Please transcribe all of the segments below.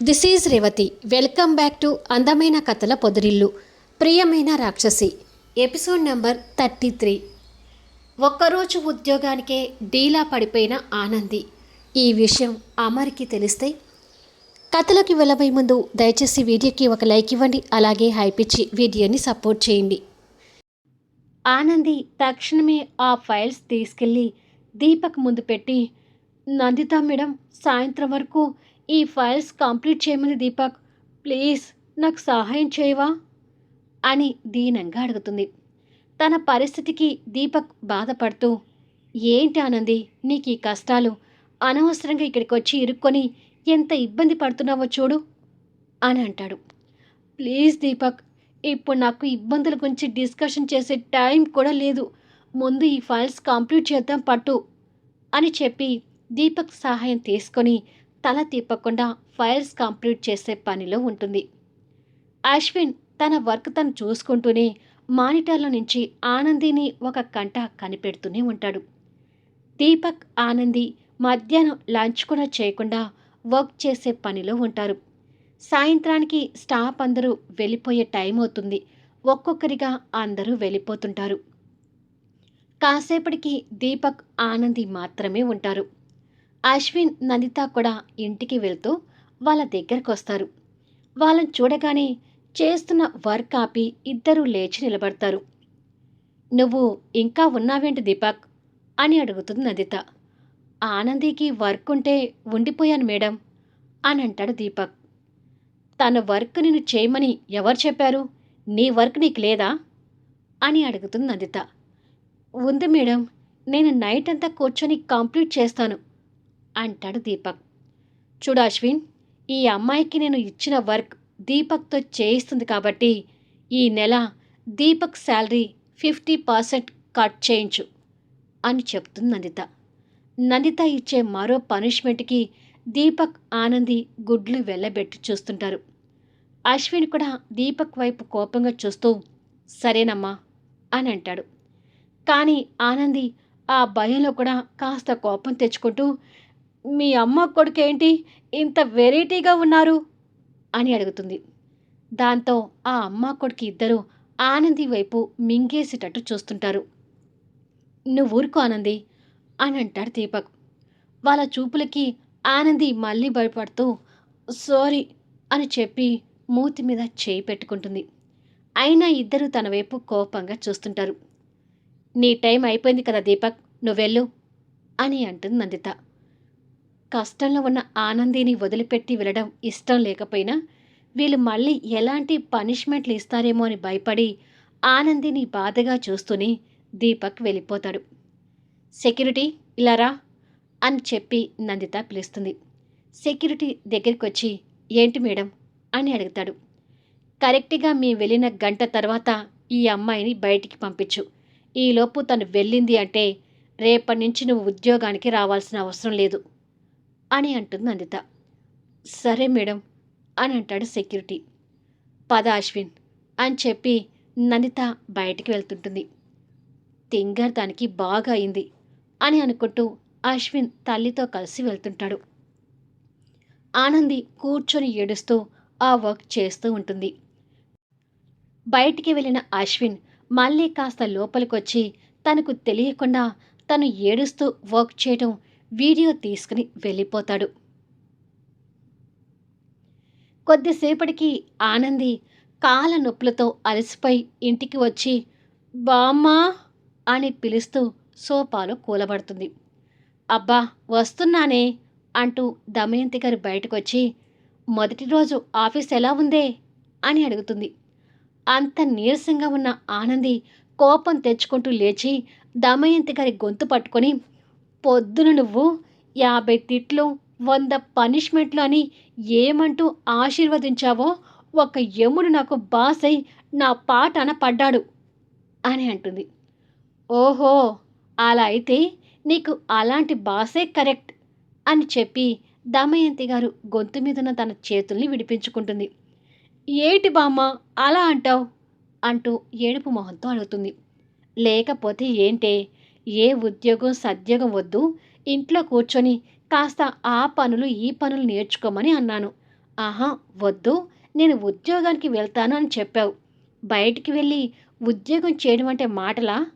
This is Revathi. Welcome back to అందమైన కథల పొదిరిల్లు. ప్రియమైన రాక్షసి ఎపిసోడ్ నెంబర్ థర్టీ త్రీ. ఒక్కరోజు ఉద్యోగానికే డీలా పడిపోయిన ఆనంది. ఈ విషయం అమర్కి తెలిస్తే కథలోకి వెళ్ళబోయే ముందు దయచేసి వీడియోకి ఒక లైక్ ఇవ్వండి అలాగే హైపిచ్చి వీడియోని సపోర్ట్ చేయండి. ఆనంది తక్షణమే ఆ ఫైల్స్ తీసుకెళ్ళి దీపక్ ముందు పెట్టి నందిత మేడం సాయంత్రం వరకు ఈ ఫైల్స్ కంప్లీట్ చేయమని దీపక్. ప్లీజ్ నాకు సహాయం చేయవా? అని దీనంగా అడుగుతుంది. తన పరిస్థితికి దీపక్ బాధపడుతూ ఏంటి ఆనంది నీకు ఈ కష్టాలు? అనవసరంగా ఇక్కడికి వచ్చి ఇరుక్కొని ఎంత ఇబ్బంది పడుతున్నావో చూడు అని అంటాడు. ప్లీజ్ దీపక్ ఇప్పుడు నాకు ఇబ్బందుల గురించి డిస్కషన్ చేసే టైం కూడా లేదు. ముందు ఈ ఫైల్స్ కంప్లీట్ చేద్దాం పట్టు అని చెప్పి దీపక్ సహాయం తీసుకొని తల తిప్పకుండా ఫైల్స్ కంప్లీట్ చేసే పనిలో ఉంటుంది. అశ్విన్ తన వర్క్ తను చూసుకుంటూనే మానిటర్లో నుంచి ఆనందిని ఒక కంట కనిపెడుతూనే ఉంటాడు. దీపక్ ఆనంది మధ్యాహ్నం లంచ్ కూడా చేయకుండా వర్క్ చేసే పనిలో ఉంటారు. సాయంత్రానికి స్టాఫ్ అందరూ వెళ్ళిపోయే టైం అవుతుంది. ఒక్కొక్కరిగా అందరూ వెళ్ళిపోతుంటారు. కాసేపటికి దీపక్ ఆనంది మాత్రమే ఉంటారు. అశ్విన్ నందిత కూడా ఇంటికి వెళ్తూ వాళ్ళ దగ్గరకు వస్తారు. వాళ్ళని చూడగానే చేస్తున్న వర్క్ ఆపి ఇద్దరూ లేచి నిలబడతారు. నువ్వు ఇంకా ఉన్నావేంటి దీపక్? అని అడుగుతుంది నందిత. ఆనందికి వర్క్ ఉంటే ఉండిపోయాను మేడం అని అంటాడు దీపక్. తన వర్క్ నేను చేయమని ఎవరు చెప్పారు? నీ వర్క్ నీకు లేదా? అని అడుగుతుంది నందిత. ఉంది మేడం. నేను నైట్ అంతా కూర్చొని కంప్లీట్ చేస్తాను. అంటాడు దీపక్. చూడు అశ్విన్ ఈ అమ్మాయికి నేను ఇచ్చిన వర్క్ దీపక్తో చేయిస్తుంది కాబట్టి ఈ నెల Deepak salary fifty percent cut చేయించు అని చెప్తుంది నందిత. నందిత ఇచ్చే మరో పనిష్మెంట్కి దీపక్ ఆనంది గుడ్లు వెళ్ళబెట్టి చూస్తుంటారు. అశ్విన్ కూడా దీపక్ వైపు కోపంగా చూస్తూ సరేనమ్మా అని అంటాడు. కానీ ఆనంది ఆ భయంలో కూడా కాస్త కోపం తెచ్చుకుంటూ మీ అమ్మ కొడుకేంటి? ఇంత వెరైటీగా ఉన్నారు? అని అడుగుతుంది. దాంతో ఆ అమ్మ కొడుకు ఇద్దరు ఆనంది వైపు మింగేసేటట్టు చూస్తుంటారు. నువ్వు ఊరుకో ఆనంది అని అంటాడు దీపక్. వాళ్ళ చూపులకి ఆనంది మళ్ళీ భయపడుతూ సారీ అని చెప్పి మూతి మీద చేయి పెట్టుకుంటుంది. అయినా ఇద్దరు తన వైపు కోపంగా చూస్తుంటారు. నీ టైం అయిపోయింది కదా దీపక్ నువ్వెళ్ళు అని అంటుంది నందిత. కష్టంలో ఉన్న ఆనందిని వదిలిపెట్టి వెళ్ళడం ఇష్టం లేకపోయినా వీళ్ళు మళ్ళీ ఎలాంటి పనిష్మెంట్లు ఇస్తారేమో అని భయపడి ఆనందిని బాధగా చూస్తూనే దీపక్ వెళ్ళిపోతాడు. సెక్యూరిటీ ఇలా రా అని చెప్పి నందిత పిలుస్తుంది. సెక్యూరిటీ దగ్గరికి వచ్చి ఏంటి మేడం? అని అడుగుతాడు. కరెక్ట్గా మీ వెళ్ళిన గంట తర్వాత ఈ అమ్మాయిని బయటికి పంపించు. ఈలోపు తను వెళ్ళింది అంటే రేపటి నుంచి నువ్వు ఉద్యోగానికి రావాల్సిన అవసరం లేదు. అని అంటుంది నందిత. సరే మేడం అని అంటాడు సెక్యూరిటీ. పద అశ్విన్ అని చెప్పి నందిత బయటికి వెళ్తుంటుంది. తింగర్ దానికి బాగా అయింది అని అనుకుంటూ అశ్విన్ తల్లితో కలిసి వెళ్తుంటాడు. ఆనంది కూర్చొని ఏడుస్తూ ఆ వర్క్ చేస్తూ ఉంటుంది. బయటికి వెళ్ళిన అశ్విన్ మళ్ళీ కాస్త లోపలికొచ్చి తనకు తెలియకుండా తను ఏడుస్తూ వర్క్ చేయడం వీడియో తీసుకుని వెళ్ళిపోతాడు. కొద్దిసేపటికి ఆనంది కాల నొప్పులతో అలసిపోయి ఇంటికి వచ్చి బామ్మా అని పిలుస్తూ సోఫాలో కూలబడుతుంది. అబ్బా వస్తున్నానే అంటూ దమయంతి గారు బయటకు వచ్చి మొదటి రోజు ఆఫీస్ ఎలా ఉందే? అని అడుగుతుంది. అంత నీరసంగా ఉన్న ఆనంది కోపం తెచ్చుకుంటూ లేచి దమయంతి గారి గొంతు పట్టుకొని పొద్దున నువ్వు యాభై తిట్లు వంద పనిష్మెంట్లు అని ఏమంటూ ఆశీర్వదించావో ఒక యముడు నాకు బాసై నా పాటన పడ్డాడు అని అంటుంది. ఓహో అలా అయితే నీకు అలాంటి బాసే కరెక్ట్ అని చెప్పి దమయంతి గారు గొంతు మీదున్న తన చేతుల్ని విడిపించుకుంటుంది. ఏటి బామ్మ అలా అంటావు? అంటూ ఏడుపు మొహంతో అడుగుతుంది. లేకపోతే ఏంటే? ఏ ఉద్యోగం సద్యోగం వద్దు ఇంట్లో కూర్చొని కాస్త ఆ పనులు ఈ పనులు నేర్చుకోమని అన్నాను. ఆహా వద్దు నేను ఉద్యోగానికి వెళ్తాను అని చెప్పావు. బయటికి వెళ్ళి ఉద్యోగం చేయడం అంటే మాటలా?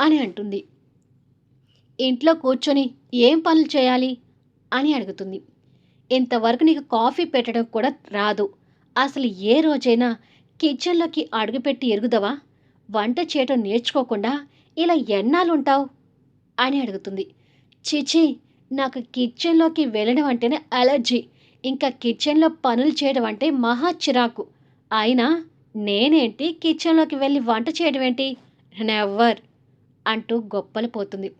అని అంటుంది. ఇంట్లో కూర్చొని ఏం పనులు చేయాలి? అని అడుగుతుంది. ఇంతవరకు నీకు కాఫీ పెట్టడం కూడా రాదు. అసలు ఏ రోజైనా కిచెన్లోకి అడుగుపెట్టి ఎరుగుదవా? వంట చేయటం నేర్చుకోకుండా ఇలా ఎన్నాళ్ళుంటావు? అని అడుగుతుంది. చిచి నాకు కిచెన్లోకి వెళ్ళడం అంటేనే అలర్జీ. ఇంకా కిచెన్లో పనులు చేయడం అంటే మహా చిరాకు. అయినా నేనేంటి కిచెన్లోకి వెళ్ళి వంట చేయడం ఏంటి? నెవర్ అంటూ గొప్పలు పోతుంది.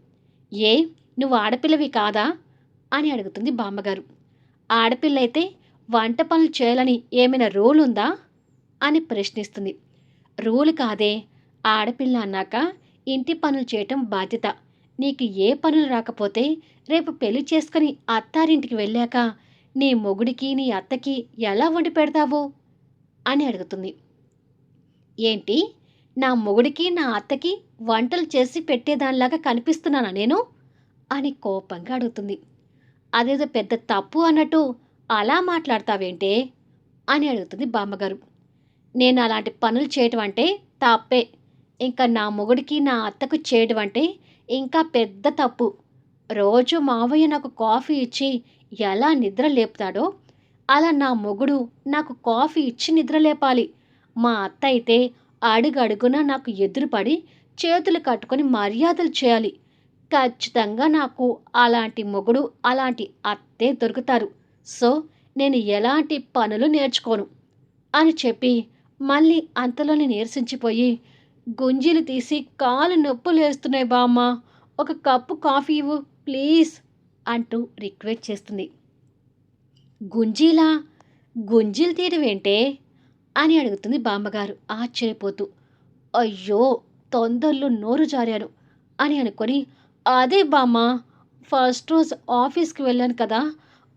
ఏ నువ్వు ఆడపిల్లవి కాదా? అని అడుగుతుంది బామ్మగారు. ఆడపిల్ల అయితే వంట పనులు చేయాలని ఏమైనా రూల్ ఉందా అని ప్రశ్నిస్తుంది. రూల్ కాదే ఆడపిల్ల అన్నాక ఇంటి పనులు చేయటం బాధ్యత. నీకు ఏ పనులు రాకపోతే రేపు పెళ్ళి చేసుకుని అత్తారింటికి వెళ్ళాక నీ మొగుడికి నీ అత్తకి ఎలా వండి పెడతావు? అని అడుగుతుంది. ఏంటి? నా మొగుడికి నా అత్తకి వంటలు చేసి పెట్టేదానిలాగా కనిపిస్తున్నానా నేను? అని కోపంగా అడుగుతుంది. అదేదో పెద్ద తప్పు అన్నట్టు అలా మాట్లాడతావేంటే? అని అడుగుతుంది బామ్మగారు. నేను అలాంటి పనులు చేయటం అంటే తప్పే. ఇంకా నా మొగుడికి నా అత్తకు చేయడం అంటే ఇంకా పెద్ద తప్పు. రోజు మావయ్య నాకు కాఫీ ఇచ్చి ఎలా నిద్ర లేపుతాడో అలా నా మొగుడు నాకు కాఫీ ఇచ్చి నిద్ర లేపాలి. మా అత్త అయితే అడుగడుగున నాకు ఎదురుపడి చేతులు కట్టుకొని మర్యాదలు చేయాలి. ఖచ్చితంగా నాకు అలాంటి మొగుడు అలాంటి అత్తే దొరుకుతారు. సో నేను ఎలాంటి పనులు నేర్చుకోను? అని చెప్పి మళ్ళీ అంతలోనే నీరసించిపోయి గుంజీలు తీసి కాలు నొప్పులు వేస్తున్నాయి బామ్మ. ఒక కప్పు కాఫీ ఇవ్వు ప్లీజ్ అంటూ రిక్వెస్ట్ చేస్తుంది. గుంజీలా? గుంజీలు తీయడం ఏంటే? అని అడుగుతుంది బామ్మగారు ఆశ్చర్యపోతూ. అయ్యో తొందరలో నోరు జారాను అని అనుకొని అదే బామ్మ ఫస్ట్ రోజు ఆఫీస్కి వెళ్ళాను కదా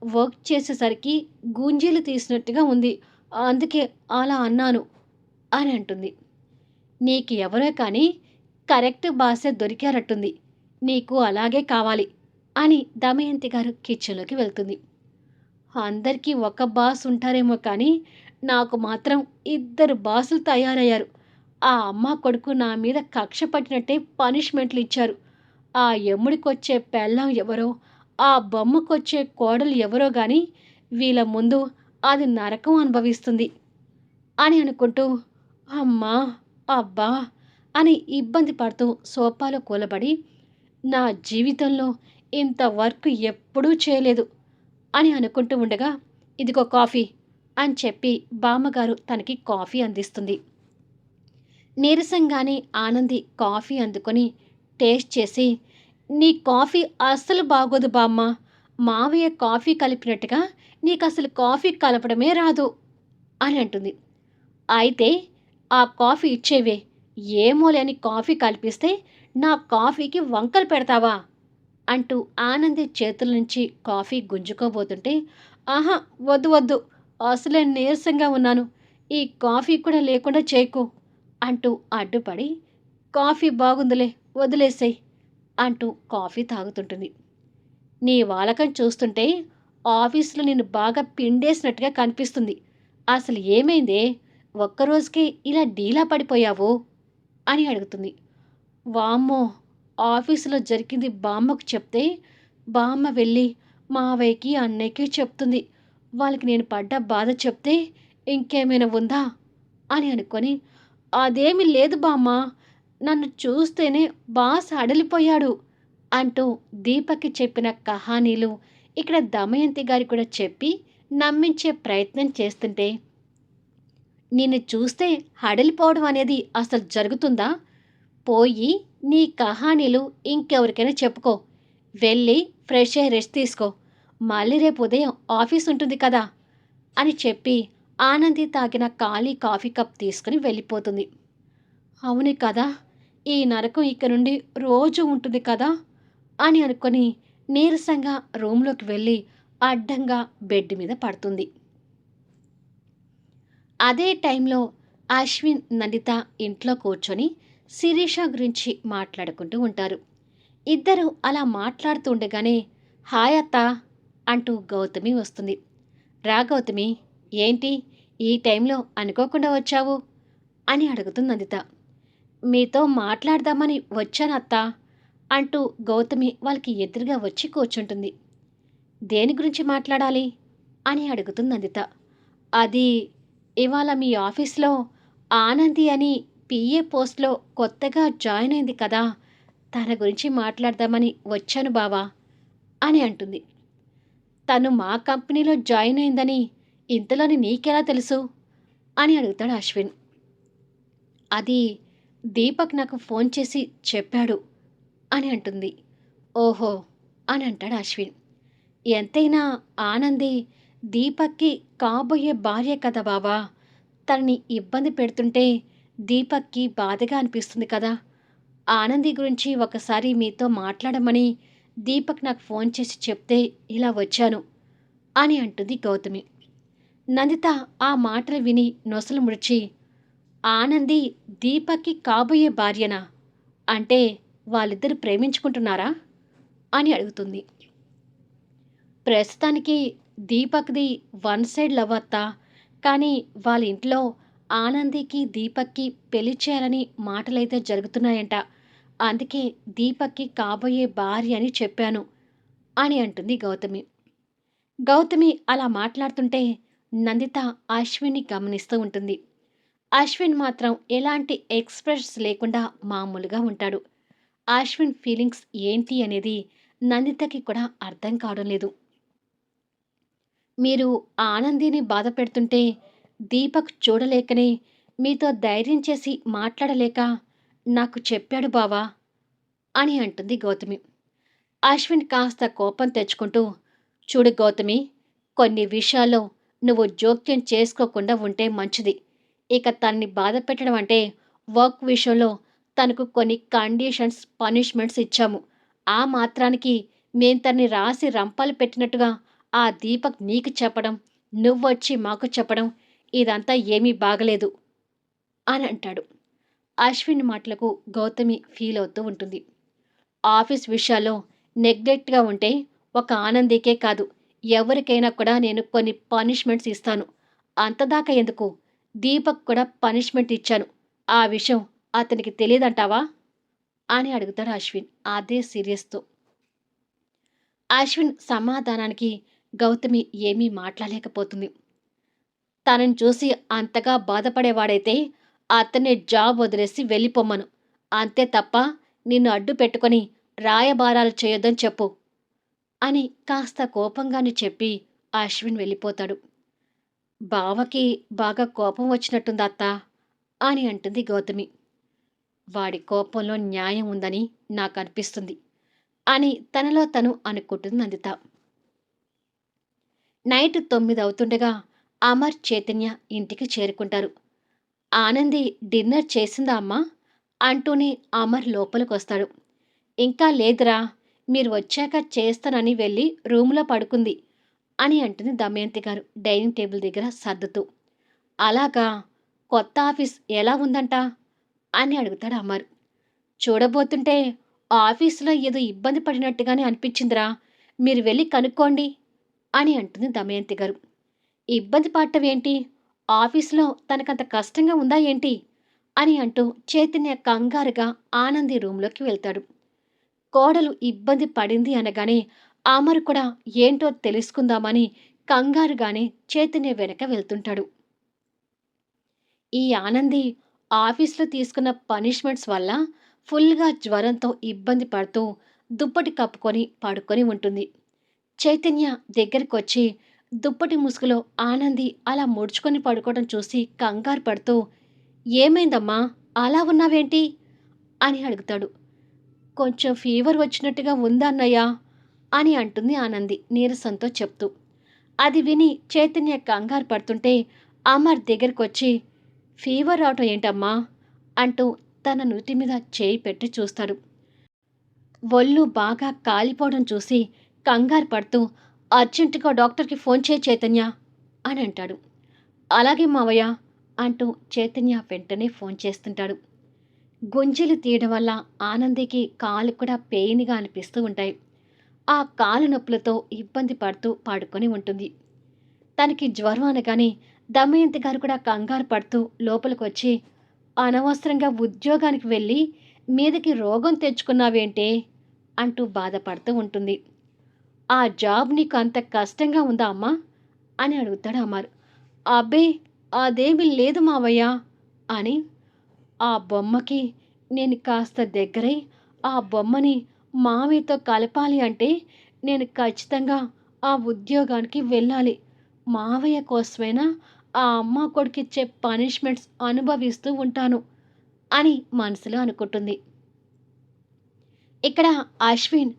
వర్క్ చేసేసరికి గుంజీలు తీసినట్టుగా ఉంది అందుకే అలా అన్నాను అని అంటుంది. నీకు ఎవరో కానీ కరెక్ట్ భాష దొరికారట్టుంది. నీకు అలాగే కావాలి అని దమయంతి గారు కిచెన్లోకి వెళ్తుంది. అందరికీ ఒక బాస్ ఉంటారేమో కానీ నాకు మాత్రం ఇద్దరు బాసులు తయారయ్యారు. ఆ అమ్మ కొడుకు నా మీద కక్ష పట్టినట్టే పనిష్మెంట్లు ఇచ్చారు. ఆ ఎమ్ముడికొచ్చే పెళ్ళం ఎవరో ఆ బొమ్మకొచ్చే కోడలు ఎవరో కానీ వీళ్ళ ముందు అది నరకం అనుభవిస్తుంది అని అనుకుంటూ అమ్మా అబ్బా! అని ఇబ్బంది పడుతూ సోఫాలో కూలబడి నా జీవితంలో ఇంత వర్క్ ఎప్పుడూ చేయలేదు అని అనుకుంటూ ఉండగా ఇదిగో కాఫీ అని చెప్పి బామ్మగారు తనకి కాఫీ అందిస్తుంది. నీరసంగానే ఆనంది కాఫీ అందుకొని టేస్ట్ చేసి నీ కాఫీ అస్సలు బాగోదు బామ్మ మావయ్య కాఫీ కలిపినట్టుగా నీకు అసలు కాఫీ కలపడమే రాదు అని అంటుంది. అయితే ఆ కాఫీ ఇచ్చేవే. ఏమో లేని కాఫీ కల్పిస్తే నా కాఫీకి వంకలు పెడతావా? అంటూ ఆనంది చేతుల నుంచి కాఫీ గుంజుకోబోతుంటే ఆహా వద్దు వద్దు అసలే నీరసంగా ఉన్నాను. ఈ కాఫీ కూడా లేకుండా చేయకు అంటూ అడ్డుపడి కాఫీ బాగుందిలే వదిలేసేయ్ అంటూ కాఫీ తాగుతుంటుంది. నీ వాలకం చూస్తుంటే ఆఫీసులో నేను బాగా పిండేసినట్టుగా కనిపిస్తుంది. అసలు ఏమైందే? ఒక్కరోజుకి ఇలా డీలా పడిపోయావు? అని అడుగుతుంది. వామ్మో ఆఫీసులో జరిగింది బామ్మకు చెప్తే బామ్మ వెళ్ళి మావయ్యకి అన్నయ్యకి చెప్తుంది. వాళ్ళకి నేను పడ్డ బాధ చెప్తే ఇంకేమైనా ఉందా? అని అనుకొని అదేమి లేదు బామ్మ. నన్ను చూస్తేనే బాస్ అడలిపోయాడు అంటూ దీపక్కి చెప్పిన కహానీలు ఇక్కడ దమయంతి గారి కూడా చెప్పి నమ్మించే ప్రయత్నం చేస్తుంటే నిన్ను చూస్తే హడలిపోవడం అనేది అసలు జరుగుతుందా? పోయి నీ కహానీలు ఇంకెవరికైనా చెప్పుకో. వెళ్ళి ఫ్రెష్ అయ్యి రెస్ట్ తీసుకో. మళ్ళీ రేపు ఉదయం ఆఫీస్ ఉంటుంది కదా? అని చెప్పి ఆనంది తాగిన ఖాళీ కాఫీ కప్ తీసుకుని వెళ్ళిపోతుంది. అవును కదా? ఈ నరకం ఇక నుండి రోజు ఉంటుంది కదా? అని అనుకొని నీరసంగా రూమ్లోకి వెళ్ళి అడ్డంగా బెడ్ మీద పడుతుంది. అదే టైంలో అశ్విన్ నందిత ఇంట్లో కూర్చొని శిరీష గురించి మాట్లాడుకుంటూ ఉంటారు. ఇద్దరు అలా మాట్లాడుతూ ఉండగానే హాయ్ అత్త అంటూ గౌతమి వస్తుంది. రా గౌతమి ఏంటి ఈ టైంలో అనుకోకుండా వచ్చావు? అని అడుగుతుంది నందిత మీతో మాట్లాడదామని వచ్చానత్త అంటూ గౌతమి వాళ్ళకి ఎదురుగా వచ్చి కూర్చుంటుంది. దేని గురించి మాట్లాడాలి? అని అడుగుతుంది నందిత అది ఇవాళ మీ ఆఫీస్లో ఆనంది అని పిఏ పోస్ట్లో కొత్తగా జాయిన్ అయింది కదా తన గురించి మాట్లాడదామని వచ్చాను బావా అని అంటుంది. తను మా కంపెనీలో జాయిన్ అయిందని ఇంతలోని నీకెలా తెలుసు అని అడుగుతాడు అశ్విన్. అది దీపక్ నాకు ఫోన్ చేసి చెప్పాడు అని అంటుంది. ఓహో అని అంటాడు అశ్విన్. ఎంతైనా ఆనంది దీపక్కి కాబోయే భార్య కదా బావా. తనని ఇబ్బంది పెడుతుంటే దీపక్కి బాధగా అనిపిస్తుంది కదా. ఆనంది గురించి ఒకసారి మీతో మాట్లాడమని దీపక్ నాకు ఫోన్ చేసి చెప్తే ఇలా వచ్చాను అని అంటుంది గౌతమి. నందిత ఆ మాటలు విని నొసలు ముడిచి ఆనంది దీపక్కి కాబోయే భార్యనా? అంటే వాళ్ళిద్దరు ప్రేమించుకుంటున్నారా? అని అడుగుతుంది. ప్రస్తుతానికి దీపక్ది వన్ సైడ్ లవ్ అత్త. కానీ వాళ్ళ ఇంట్లో ఆనందికి దీపక్కి పెళ్ళి చేయాలని మాటలైతే జరుగుతున్నాయంట. అందుకే దీపక్కి కాబోయే భార్య అని చెప్పాను అని అంటుంది గౌతమి. గౌతమి అలా మాట్లాడుతుంటే నందిత అశ్విన్ని గమనిస్తూ ఉంటుంది. అశ్విన్ మాత్రం ఎలాంటి ఎక్స్ప్రెషన్స్ లేకుండా మామూలుగా ఉంటాడు. అశ్విన్ ఫీలింగ్స్ ఏంటి అనేది నందితకి కూడా అర్థం కావడం లేదు. మీరు ఆనందిని బాధ పెడుతుంటే దీపక్ చూడలేకనే మీతో ధైర్యం చేసి మాట్లాడలేక నాకు చెప్పాడు బావా అని అంటుంది గౌతమి. అశ్విన్ కాస్త కోపం తెచ్చుకుంటూ చూడు గౌతమి కొన్ని విషయాల్లో నువ్వు జోక్యం చేసుకోకుండా ఉంటే మంచిది. ఇక తన్ని బాధ పెట్టడం అంటే వర్క్ విషయంలో తనకు కొన్ని కండిషన్స్ పనిష్మెంట్స్ ఇచ్చాము. ఆ మాత్రానికి మేము తన్ని రాసి రంపాలు పెట్టినట్టుగా ఆ దీపక్ నీకు చెప్పడం నువ్వొచ్చి మాకు చెప్పడం ఇదంతా ఏమీ బాగలేదు అని అంటాడు. అశ్విన్ మాటలకు గౌతమి ఫీల్ అవుతూ ఉంటుంది. ఆఫీస్ విషయాల్లో నెగ్లెక్ట్గా ఉంటే ఒక ఆనందికే కాదు ఎవరికైనా కూడా నేను కొన్ని పనిష్మెంట్స్ ఇస్తాను. అంతదాకా ఎందుకు? దీపక్ కూడా పనిష్మెంట్ ఇచ్చాను. ఆ విషయం అతనికి తెలియదంటావా? అని అడుగుతాడు అశ్విన్ అదే సీరియస్తో అశ్విన్ సమాధానానికి గౌతమి ఏమీ మాట్లాడలేకపోతుంది. తనని చూసి అంతగా బాధపడేవాడైతే అతన్ని జాబ్ వదిలేసి వెళ్ళిపోమ్మను అంతే తప్ప నిన్ను అడ్డు పెట్టుకొని రాయబారాలు చేయొద్దని చెప్పు అని కాస్త కోపంగానే చెప్పి అశ్విన్ వెళ్ళిపోతాడు. బావకి బాగా కోపం వచ్చినట్టుంది అత్త అని అంటుంది గౌతమి. వాడి కోపంలో న్యాయం ఉందని నాకు అనిపిస్తుంది అని తనలో తను అనుకుంటుంది నందిత. నైట్ తొమ్మిది అవుతుండగా అమర్ చైతన్య ఇంటికి చేరుకుంటారు. ఆనంది డిన్నర్ చేసిందా అమ్మా? అంటూనే అమర్ లోపలికి వస్తాడు ఇంకా లేదురా మీరు వచ్చాక చేస్తానని వెళ్ళి రూమ్లో పడుకుంది అని అంటుంది దమయంతి గారు డైనింగ్ టేబుల్ దగ్గర సర్దుతూ. అలాగా కొత్త ఆఫీస్ ఎలా ఉందంట? అని అడుగుతాడు అమర్. చూడబోతుంటే ఆఫీసులో ఏదో ఇబ్బంది పడినట్టుగానే అనిపించిందిరా. మీరు వెళ్ళి కనుక్కోండి. అని అంటుంది దమయంతి గారు. ఇబ్బంది పడటం ఏంటి ఆఫీసులో తనకంత కష్టంగా ఉందా ఏంటి? అని అంటూ చైతన్య కంగారుగా ఆనంది రూంలోకి వెళ్తాడు. కోడలు ఇబ్బంది పడింది అనగానే అమరు కూడా ఏంటో తెలుసుకుందామని కంగారుగానే చైతన్య వెనక వెళ్తుంటాడు. ఈ ఆనంది ఆఫీస్లో తీసుకున్న పనిష్మెంట్స్ వల్ల ఫుల్గా జ్వరంతో ఇబ్బంది పడుతూ దుప్పటి కప్పుకొని పడుకొని ఉంటుంది. చైతన్య దగ్గరికి వచ్చి దుప్పటి ముసుగులో ఆనంది అలా ముడుచుకొని పడుకోవడం చూసి కంగారు పడుతూ ఏమైందమ్మా? అలా ఉన్నావేంటి? అని అడుగుతాడు. కొంచెం ఫీవర్ వచ్చినట్టుగా ఉందన్నయ్యా అని అంటుంది ఆనంది నీరసంతో చెప్తూ. అది విని చైతన్య కంగారు పడుతుంటే అమర్ దగ్గరికి వచ్చి ఫీవర్ రావటం ఏంటమ్మా? అంటూ తన నుటి మీద చేయి పెట్టి చూస్తాడు. ఒళ్ళు బాగా కాలిపోవడం చూసి కంగారు పడుతూ అర్జెంటుగా డాక్టర్కి ఫోన్ చేయి చైతన్య అని అంటాడు. అలాగే మావయ్య అంటూ చైతన్య వెంటనే ఫోన్ చేస్తుంటాడు. గుంజలు తీయడం వల్ల ఆనందికి కాలు కూడా పెయిన్గా అనిపిస్తూ ఉంటాయి. ఆ కాలు నొప్పులతో ఇబ్బంది పడుతూ పాడుకొని ఉంటుంది. తనకి జ్వరం అనగానే దమయంతి గారు కూడా కంగారు పడుతూ లోపలికి వచ్చి అనవసరంగా ఉద్యోగానికి వెళ్ళి మీదకి రోగం తెచ్చుకున్నావేంటే అంటూ బాధపడుతూ ఉంటుంది. ఆ జాబ్ నీకు అంత కష్టంగా ఉందా అమ్మా? అని అడుగుతాడు అమర్. అబ్బే అదేమీ లేదు మావయ్య అని. ఆ బొమ్మకి నేను కాస్త దగ్గరై ఆ బొమ్మని మామయ్యతో కలపాలి అంటే నేను ఖచ్చితంగా ఆ ఉద్యోగానికి వెళ్ళాలి. మావయ్య కోసమైనా ఆ అమ్మ కొడుకిచ్చే పనిష్మెంట్స్ అనుభవిస్తూ ఉంటాను అని మనసులో అనుకుంటుంది. ఇక్కడ అశ్విన్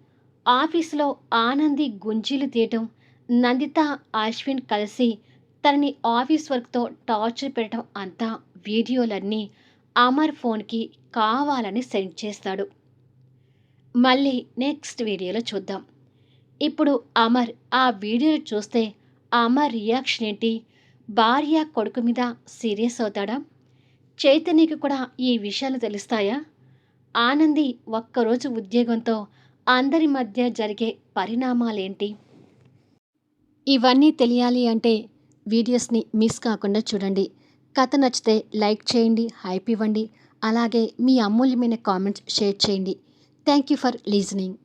ఆఫీసులో ఆనంది గుంజీలు తీయటం నందిత అశ్విన్ కలిసి తనని ఆఫీస్ వర్క్తో టార్చర్ పెట్టడం అంతా వీడియోలన్నీ అమర్ ఫోన్కి కావాలని సెండ్ చేస్తాడు. మళ్ళీ నెక్స్ట్ వీడియోలో చూద్దాం. ఇప్పుడు అమర్ ఆ వీడియోలు చూస్తే అమర్ రియాక్షన్ ఏంటి? భార్య కొడుకు మీద సీరియస్ అవుతాడా? చైతన్యకి కూడా ఈ విషయాలు తెలుస్తాయా? ఆనంది ఒక్కరోజు ఉద్యోగంతో అందరి మధ్య జరిగే పరిణామాలేంటి? ఇవన్నీ తెలియాలి అంటే వీడియోస్ని మిస్ కాకుండా చూడండి. కథ నచ్చితే లైక్ చేయండి హైప్ ఇవ్వండి. అలాగే మీ అమూల్యమైన కామెంట్స్ షేర్ చేయండి. Thank you for listening.